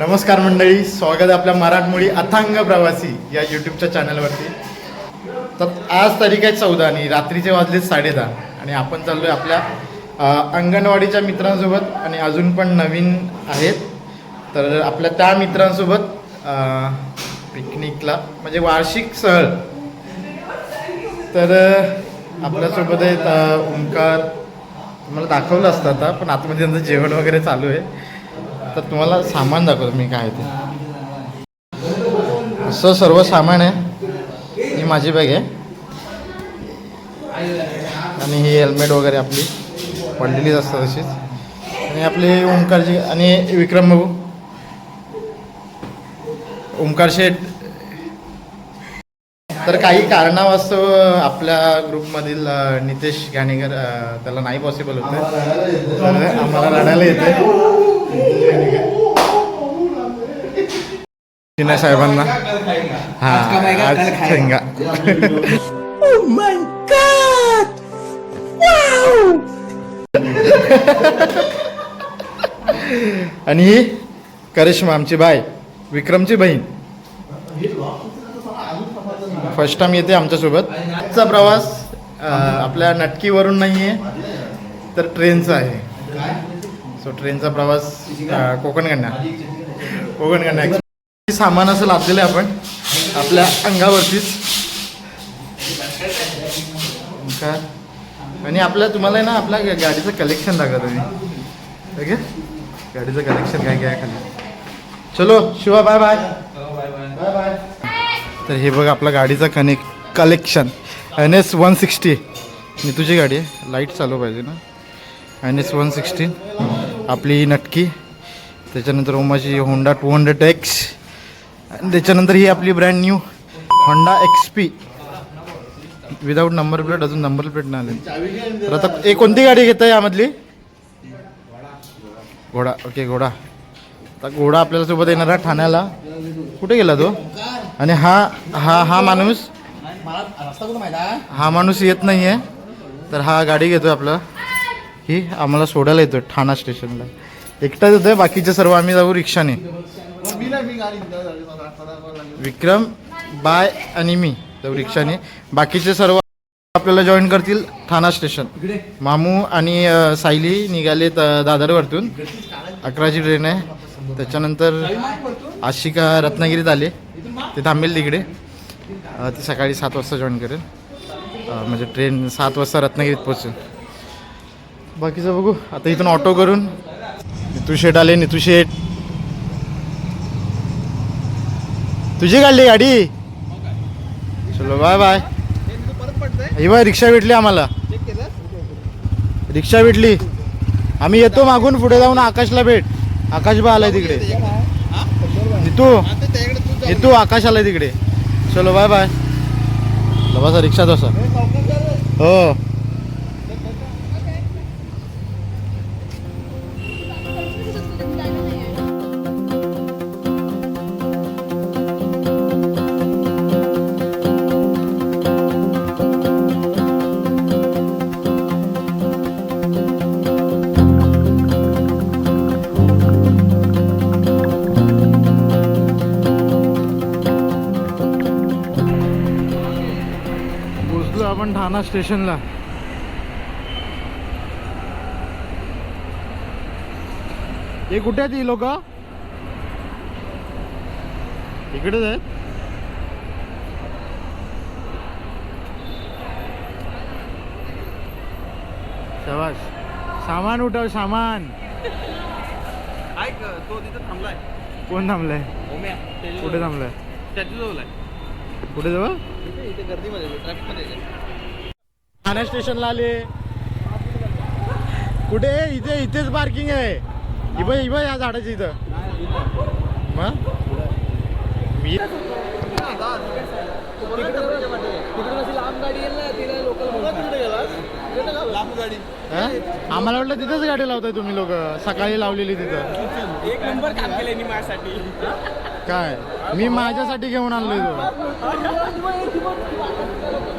नमस्कार मंडळी स्वागत आपल्या मराठमोळी अथांग प्रवासी या यूट्यूबच्या चॅनलवरती तर आज तारीख आहे चौदा आणि रात्रीचे वाजले साडेदहा आणि आपण चाललो आहे आपल्या अंगणवाडीच्या मित्रांसोबत आणि अजून पण नवीन आहेत. तर आपल्या त्या मित्रांसोबत पिकनिकला म्हणजे वार्षिक सहल. तर आपल्यासोबत आहेत ओंकार. तुम्हाला दाखवलं असतं आता पण आतमध्ये त्यांचं जेवण वगैरे चालू आहे. तर तुम्हाला सामान दाखवतो मी काय आहे ते. असं सर्व सामान आहे. ही माझी बॅग आहे. आणि ही हेल्मेट वगैरे आपली. पडलेलीच असतात तशीच आणि आपली ओंकारची आणि विक्रम भाऊ ओंकार शेठ तर काही कारणावास्तव आपल्या ग्रुपमधील नितेश घाणेकर त्याला नाही पॉसिबल होतं. आम्हाला रडायला येते. साहेबांना. हा आज शेंगा. आणि ही करिश्मा आमची बाय विक्रमची बहीण. फर्स्ट टाइम येते आमच्यासोबत. आजचा प्रवास आपल्या नटकीवरून नाही आहे तर ट्रेनचा आहे. सो ट्रेनचा प्रवास अं, कोकणकडनं कोकणकडनं Actually सामान असं लादलेलं आहे आपण. आपल्या अंगावरतीच का? आणि आपल्या तुम्हाला ना आपल्या गाडीचं कलेक्शन दाखवत तुम्ही ओके गाडीचं कलेक्शन काय काय खाली. चलो Shiva bye bye bye bye तर हे बघ आपला गाडीचं connect collection N S one sixty. मी तुझी गाडी आहे. लाइट चालू पाहिजे ना. N S one sixty. आपली नटकी. त्याच्यानंतर ओमाची होंडा टू हंड्रेड एक्स आणि त्याच्यानंतर ही आपली brand new Honda X P without number plate अजून नंबर प्लेट नाही आले. तर आता एक कोणती गाडी घेत आहे यामधली? घोडा. ओके घोडा. आता घोडा आपल्याला सोबत येणार आहे ठाण्याला. कुठे गेला तो? आणि हा हा हा माणूस? हा माणूस येत नाही आहे तर हा गाडी घेतो आपला. ही आम्हाला सोडायला येतो ठाणा स्टेशनला. एकटाच येतोय बाकीचे सर्व आम्ही जाऊ रिक्षाने. विक्रम बाय आणि मी जाऊ रिक्षाने. बाकीचे सर्व आपल्याला जॉईन करतील ठाणा स्टेशन मामू आणि सायली निघालेत अ, दादरवरतून. अकराची ट्रेन आहे. त्याच्यानंतर आशिका रत्नागिरीत आले. ते थांबेल तिकडे. ती सकाळी सात वाजता जॉईन करेल. म्हणजे ट्रेन सात वाजता रत्नागिरीत पोचेल बाकीचं बघू. आता इथून ऑटो करून नितू शेट आले नितू शेट तुझी काढली गाडी? चलो बाय बाय ही बाय रिक्षा भेटली आम्हाला. रिक्षा भेटली. आम्ही येतो मागून पुढे जाऊन आकाशला भेट. आकाश बा आलाय तिकडे. नितू. नितू आकाश आलाय तिकडे. चलो बाय बाय बसा रिक्षा तसा हो. आपण ठाणा स्टेशनला. हे कुठे आहेत ही लोक? इकडेच आहेत? शाबास. सामान उठव सामान. तो तिथं थांबलाय. कोण थांबलाय? कुठे थांबलाय? त्याच्याजवळ आहे. कुठे जवळ? इथे गर्दीमध्ये ट्रॅफिकमध्ये ठाणे स्टेशनला आले. कुठे इथे इथेच पार्किंग आहे. इबा इबा या झाडाच्या इथं. मग? मी हा? आम्हाला वाटलं तिथेच गाडी लावताय तुम्ही लोक. सकाळी लावलेली तिथं. एक नंबर काम केलं मी माझ्यासाठी. काय? मी माझ्यासाठी घेऊन आणलोय तो.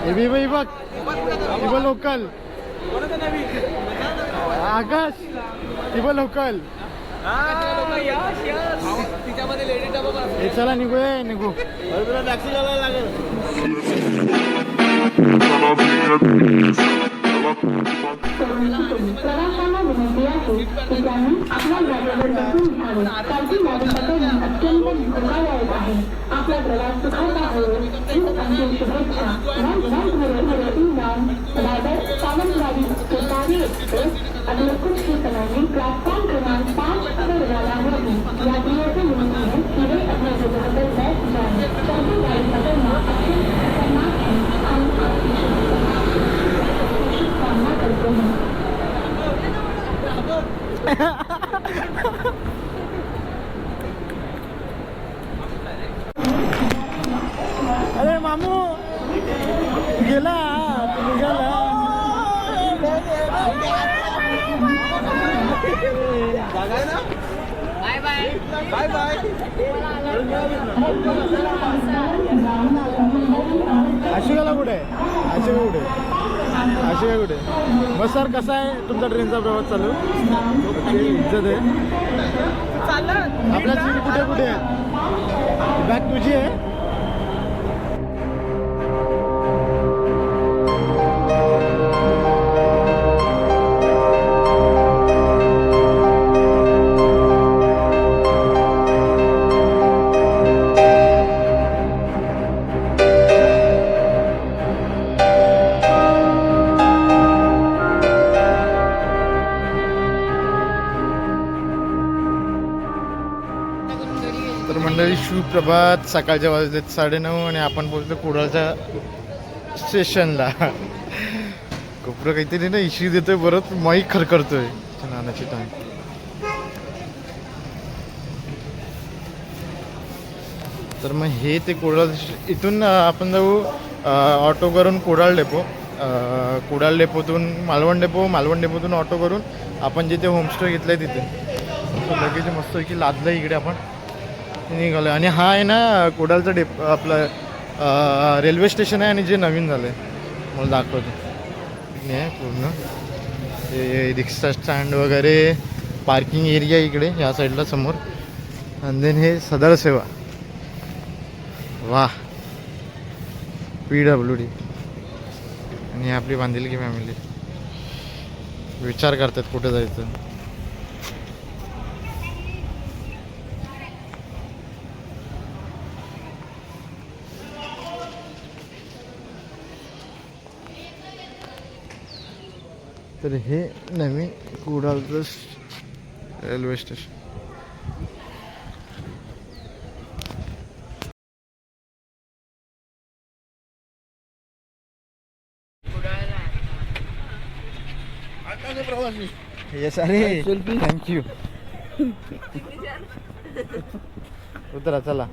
हे बी बाई बघ. इबा लोकल. आकाश इबा लोकल. हा. हे चला निघूया निघू. लागेल. प्रवाशांना विनंती आहे की त्यांनी आपल्या जागेवर बसून घ्यावे गाडी अत्यंत धोकादायक आहे आपला प्रवास सुखाचा होईल ही शुभेच्छा one one zero zero express अगले कुछ ही समय में प्लेटफॉर्म क्रमांक पाँच पर रवाना होगी यात्रियों से विनती है कि वे अपने जगह पर बैठ जाएं क्योंकि गाड़ी पकड़ना अत्यंत खतरनाक है हम आपकी शुभकामना करते हैं अरे मामू गेला निघाला. जागा आहे बाय बाय बाय बाय आशिकाला कुठे? आहे आशिका कुठे? आहे? आशिका कुठे? मग सर कसा आहे तुमचा ट्रेनचा प्रवास चालू ओके, इज्जत आहे आपल्या सीट कुठे कुठे आहे बॅग तुझी आहे प्रभात सुप्रभात. सकाळच्या वाजलेत साडेनऊ आणि आपण पोहोचलो कुडाळच्या स्टेशनला. कोपरं काहीतरी ना इशी देतोय परत माईक खरखरतोय. नानाची टांग तर मग हे ते कुडाळ इथून आपण जाऊ ऑटो करून कुडाळ डेपो. कुडाळ डेपोतून मालवण डेपो मालवण डेपोतून ऑटो करून आपण जिथे होमस्टे घेतलं आहे तिथे. लगेच मस्त की लादलं इकडे आपण. निघालो आणि हा आहे ना कुडालचा डेप आपलं रेल्वे स्टेशन आहे आणि जे नवीन झालं आहे मला दाखवतो. इकडे आहे पूर्ण. ते रिक्षा स्टँड वगैरे पार्किंग एरिया इकडे या साईडला समोर. आणि देन हे सदर सेवा. वा पी डब्ल्यू डी आणि आपली बांधिलकी फॅमिली विचार करतात कुठे जायचं. तर हे नवीन कुडालचं स- रेल्वे स्टेशन येस अरे थँक्यू उतरा चला.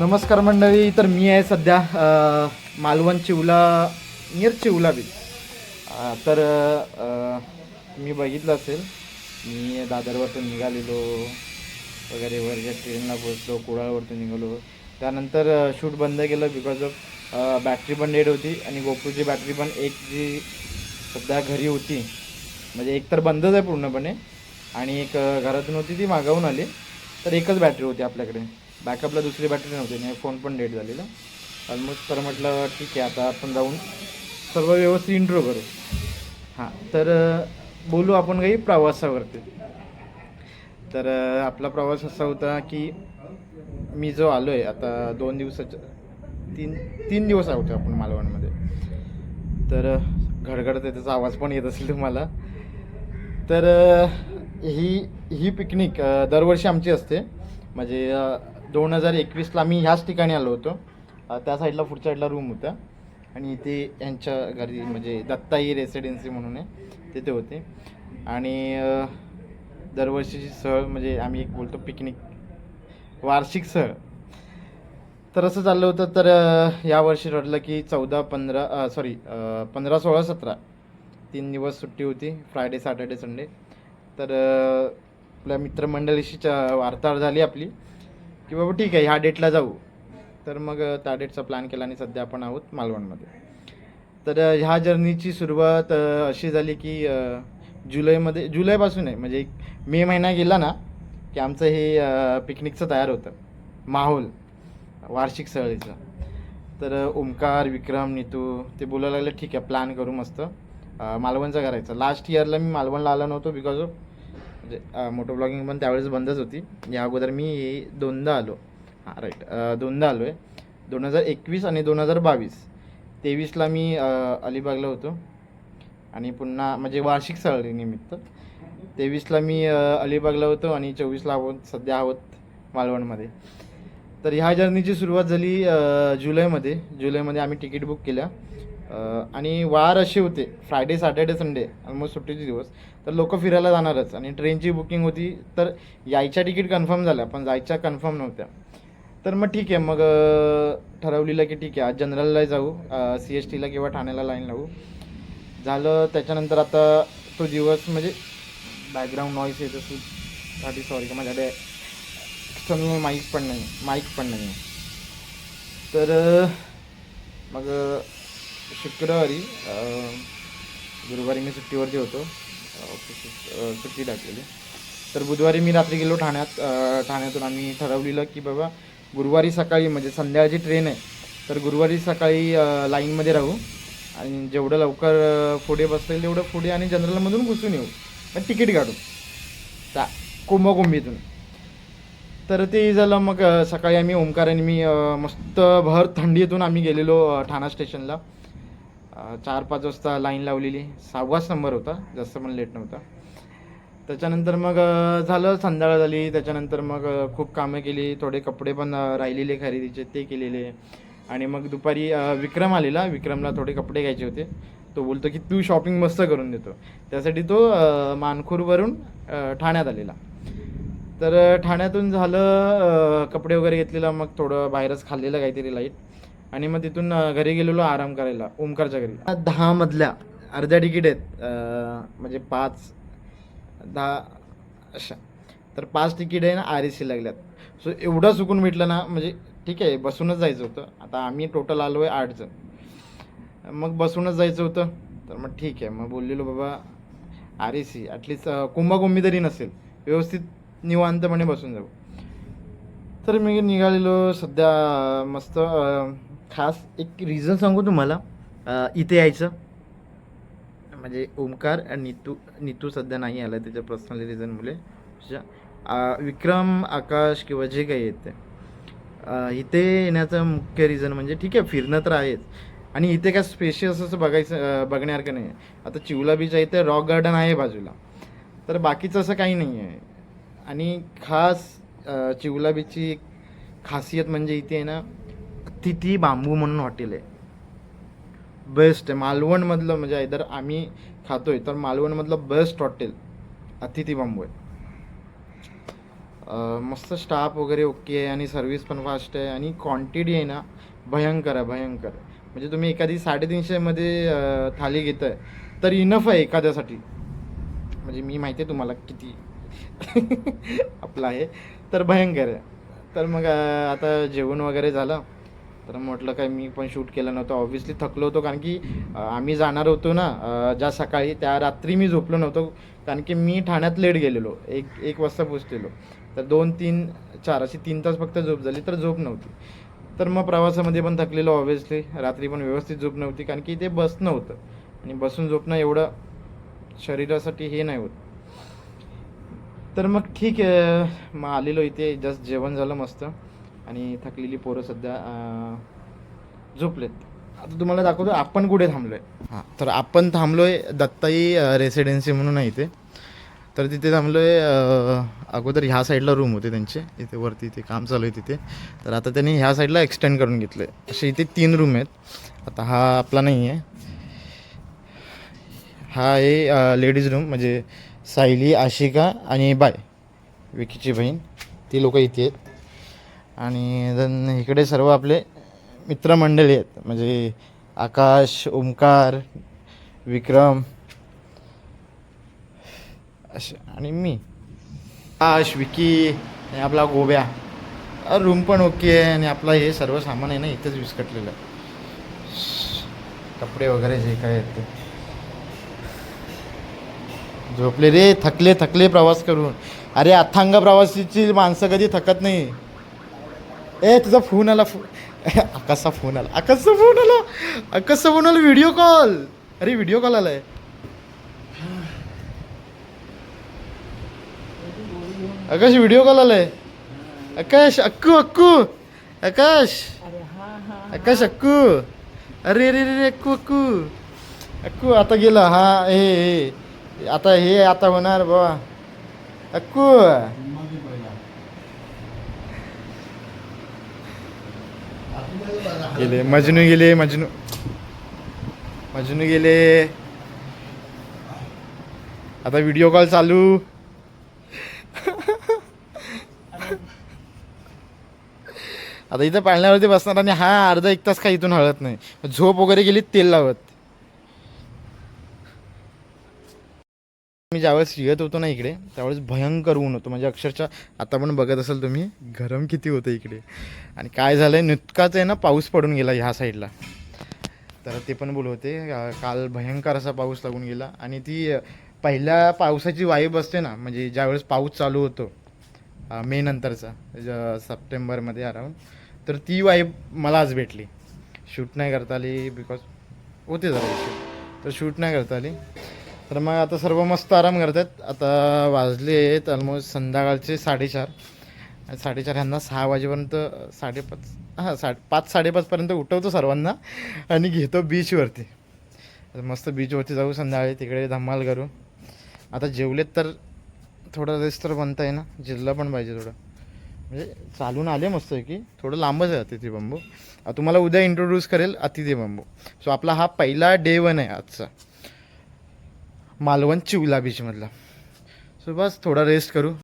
नमस्कार मंडळी तर मी आहे सध्या मालवण चिवला नियर चिवला बीच तर मी बघितलं असेल मी दादरवरतून निघालेलो वगैरे वगैरे ट्रेनला पोचलो कुडाळवरतून निघालो. त्यानंतर शूट बंद केलं बिकॉज ऑफ बॅटरी पण डेड होती आणि गोपूची बॅटरी पण एक जी सध्या घरी होती. म्हणजे एक तर बंदच आहे पूर्णपणे आणि एक घरातून होती ती मागवून आली. तर एकच बॅटरी होती आपल्याकडे. बॅकअपला दुसरी बॅटरी नव्हती आणि फोन पण डेट झालेला. ऑलमोस्ट तर म्हटलं ठीक आहे आता आपण जाऊन सर्व व्यवस्थित इंट्रो करू. हां तर बोलू आपण काही प्रवासावरती. तर आपला प्रवास असा होता की मी जो आलो आहे आता दोन दिवसाच्या तीन तीन दिवस आहोत आपण मालवणमध्ये. तर घडघडत आहे त्याचा आवाज पण येत असेल तुम्हाला. तर ही ही पिकनिक दरवर्षी आमची असते. म्हणजे दोन हजार एकवीसला आम्ही ह्याच ठिकाणी आलो होतो. त्या साईडला पुढच्या साईडला रूम होत्या आणि इथे यांच्या घरी म्हणजे दत्ताई रेसिडेन्सी म्हणून आहे तिथे होते. आणि दरवर्षीची सहल म्हणजे आम्ही एक बोलतो पिकनिक वार्षिक सहल. तर असं चाललं होतं तर यावर्षी ठरलं की चौदा पंधरा सॉरी पंधरा सोळा सतरा तीन दिवस सुट्टी होती फ्रायडे सॅटर्डे संडे तर आपल्या मित्रमंडळीशी च- वार्ताहर झाली आपली. की बाबा ठीक आहे ह्या डेटला जाऊ. तर मग त्या डेटचा प्लॅन केला आणि सध्या आपण आहोत मालवणमध्ये. तर ह्या जर्नीची सुरुवात अशी झाली की जुलैमध्ये जुलैपासून आहे. म्हणजे मे महिना गेला ना की आमचं हे पिकनिकचं तयार होतं. माहोल वार्षिक सहलीचं. तर ओंकार ओमकार विक्रम नीतू ते बोलायला लागले ठीक आहे प्लॅन करू मस्त. मालवणचं करायचं. लास्ट इयरला मी मालवणला आलो नव्हतो बिकॉज ऑफ मोटो ब्लॉगिंग पण त्यावेळेस बंदच होती. या अगोदर मी दोनदा आलो. हां राईट दोनदा आलो आहे दोन हजार एकवीस आणि दोन हजार बावीस. तेवीसला मी अलिबागला होतो. आणि पुन्हा म्हणजे वार्षिक सहलीनिमित्त तेवीसला मी अलिबागला होतो आणि चोवीसला आहोत सध्या आहोत मालवणमध्ये. तर ह्या जर्नीची सुरुवात झाली जुलैमध्ये. जुलैमध्ये आम्ही तिकीट बुक केल्या आणि वार असे होते. फ्रायडे सॅटर्डे संडे ऑलमोस्ट सुट्टीचे दिवस. तर लोक फिरायला जाणारच. आणि ट्रेनची बुकिंग होती तर यायच्या तिकीट कन्फर्म झाल्या पण जायच्या कन्फर्म नव्हत्या. तर मग ठीक आहे मग ठरवलेलं की ठीक आहे आज जनरलला जाऊ सी एस टीला किंवा ठाण्याला लाईन लावू. झालं त्याच्यानंतर आता तो दिवस म्हणजे बॅकग्राऊंड नॉईस येत असेल. साठी सॉरी माझ्याकडे एक्सटर्नल माईक पण नाही माईक पण नाही. आहे तर मग शुक्रवारी गुरुवारी मी सुट्टीवरती होतो. सुट्टी टाकलेली. तर बुधवारी मी रात्री गेलो ठाण्यात. ठाण्यातून आम्ही ठरवलेलं की बाबा गुरुवारी सकाळी म्हणजे संध्याकाळची ट्रेन आहे. तर गुरुवारी सकाळी लाईनमध्ये राहू. आणि जेवढं लवकर पुढे बसता येईल तेवढं पुढे आणि जनरलमधून घुसून येऊ. मग तिकीट काढू. त्या कुंभकुंभीतून. तर ते झालं मग सकाळी आम्ही ओंकार आणि मी मस्त भर थंडीतून आम्ही गेलेलो ठाणा स्टेशनला चार पाच वाजता लाईन लावलेली. सहावाच नंबर होता जास्त पण लेट नव्हता. त्याच्यानंतर मग झालं संध्याकाळ झाली. त्याच्यानंतर मग खूप कामं केली. थोडे कपडे पण राहिलेले खरेदीचे ते केलेले. आणि मग दुपारी विक्रम आलेला. विक्रमला थोडे कपडे घ्यायचे होते. तो बोलतो की तू शॉपिंग मस्त करून देतो. त्यासाठी तो मानखूरवरून ठाण्यात आलेला. तर ठाण्यातून झालं कपडे वगैरे घेतलेला. मग थोडं बाहेरच खाल्लेलं काहीतरी लाइट आणि मग तिथून घरी गेलेलो आराम करायला ओमकारच्या घरी. दहा मधल्या अर्ध्या तिकीट आहेत म्हणजे पाच दहा अशा. तर पाच तिकीट आहे ना आर ए सी लागल्यात. सो एवढं सुकून भेटलं ना म्हणजे ठीक आहे बसूनच जायचं होतं. आता आम्ही टोटल आलो आहे आठ जण. मग बसूनच जायचं होतं. तर मग ठीक आहे मग बोललेलो बाबा R A C at least कुंभाकुंभी तरी नसेल. व्यवस्थित निवांतपणे बसून जाऊ. तर मी निघालेलो सध्या मस्त खास एक रिझन सांगू तुम्हाला. इथे यायचं. म्हणजे ओमकार आणि नीतू नीतू सध्या नाही आला त्याच्या पर्सनल रिझनमुळे विक्रम आकाश किंवा जे काही आहेत ते. इथे येण्याचं मुख्य रिझन म्हणजे ठीक आहे फिरणं तर आहेच. आणि इथे काय स्पेशियस असं बघायचं बघण्यासारखं नाही आहे. आता चिवला बीच आहे इथे रॉक गार्डन आहे बाजूला. तर बाकीचं असं काही नाही आहे. आणि खास चिवला बीचची एक खासियत म्हणजे इथे आहे ना तिथी बांबू म्हणून हॉटेल आहे. बेस्ट आहे. मालवणमधलं म्हणजे इधर आम्ही खातोय तर मालवणमधलं बेस्ट हॉटेल अतिथी बांबू आहे. मस्त स्टाफ वगैरे ओके आहे आणि सर्विस पण फास्ट आहे आणि क्वांटिटी आहे ना भयंकर आहे भयंकर म्हणजे तुम्ही एखादी साडेतीनशेमध्ये थाली घेत आहे तर इनफ आहे एखाद्यासाठी. म्हणजे मी माहिती आहे तुम्हाला किती आपलं आहे तर भयंकर आहे. तर मग आता जेवण वगैरे झालं. तर म्हटलं काय मी पण शूट केलं नव्हतं. ऑब्व्हियसली थकलो होतो कारण की आम्ही जाणार होतो ना ज्या सकाळी त्या रात्री मी झोपलो नव्हतो. कारण की मी ठाण्यात लेट गेलेलो. एक एक वाजता पोचलेलो तर दोन तीन चार अशी तीन तास फक्त झोप झाली तर झोप नव्हती. तर मग प्रवासामध्ये पण थकलेलो ऑब्व्हियसली रात्री पण व्यवस्थित झोप नव्हती कारण की ते बसणं होतं आणि बसून झोपणं एवढं शरीरासाठी हे नाही होत. तर मग ठीक आहे. मग आलेलो इथे जस्ट जेवण झालं मस्त. आणि थकलेली पोरं सध्या झोपलेत. आता तुम्हाला दाखवतो आपण कुठे थांबलो आहे हां तर आपण थांबलो आहे दत्ताई रेसिडेन्सी म्हणून आहे इथे. तर तिथे थांबलो आहे अगोदर ह्या साईडला रूम होते त्यांचे. इथे वरती इथे काम चालू आहे तिथे. तर आता त्यांनी ह्या साईडला एक्सटेंड करून घेतलं आहे असे इथे तीन रूम आहेत. आता हा आपला नाही आहे. हा आहे लेडीज रूम म्हणजे सायली आशिका आणि बाय विकीची बहीण. ती लोक इथे आहेत. आणि इकडे सर्व आपले मित्रमंडळी आहेत. म्हणजे आकाश ओमकार विक्रम असे आणि मी. आकाश विकी आणि आपला गोब्या. रूम पण ओके आहे आणि आपला हे सर्व सामान आहे ना इथंच विस्कटलेलं कपडे वगैरे जे काय आहेत ते. झोपले रे थकले थकले प्रवास करून. अरे अथांग प्रवासीची माणसं कधी थकत नाही. ए तुझा फोन आला फो आकाशचा फोन आला. आकाशचा फोन आला. आकाशचा फोन आला व्हिडिओ कॉल अरे व्हिडिओ कॉल आलाय. आकाश व्हिडिओ कॉल आलाय. आकाश अक्कू अक्कू. आकाश. आकाश अक्कू. अरे अरे अरे अक्कू अक्कू. अक्कू आता गेला. हा हे हे. आता हे आता होणार बाबा अक्कू. गेले. मजनू गेले मजनू. मजनू गेले. आता व्हिडिओ कॉल चालू. आता इथं पाळण्यावरती बसणार आणि हा अर्धा एक तास काही इथून हळत नाही. झोप वगैरे गेली तेल लावत. मी ज्यावेळेस येत होतो ना इकडे त्यावेळेस भयंकर ऊन होतं. म्हणजे अक्षरशः आता पण बघत असाल तुम्ही गरम किती होतं इकडे. आणि काय झालं आहे नुतकाच आहे ना पाऊस पडून गेला ह्या साईडला. तर ते पण बोलवते काल भयंकर असा पाऊस लागून गेला. आणि ती पहिल्या पावसाची वाईब असते ना म्हणजे ज्यावेळेस पाऊस चालू होतो मे नंतरचा ज- सप्टेंबरमध्ये अराऊंड तर ती वाईब मला आज भेटली. शूट नाही करता आली बिकॉज होते जरा तर शूट नाही करता आली. तर मग आता सर्व मस्त आराम करतात. आता वाजले आहेत ऑलमोस्ट संध्याकाळचे साडेचार. आणि साडेचार ह्यांना सहा वाजेपर्यंत साडेपाच हां साडे पाच साडेपाचपर्यंत उठवतो सर्वांना आणि घेतो बीचवरती मस्त बीचवरती जाऊ संध्याकाळी तिकडे धमाल करू. आता जेवलेत तर थोडं रेस्ट तर बनता आहे ना जिल्हा पण पाहिजे थोडं. म्हणजे चालून आले मस्त की थोडं लांबच आहे अतिथी बांबू. तुम्हाला उद्या इंट्रोड्यूस करेल अतिथी बांबू. सो आपला हा पहिला डे वन आहे आजचा. मालवण चिवला बीचमधला सो बस थोडा रेस्ट करू.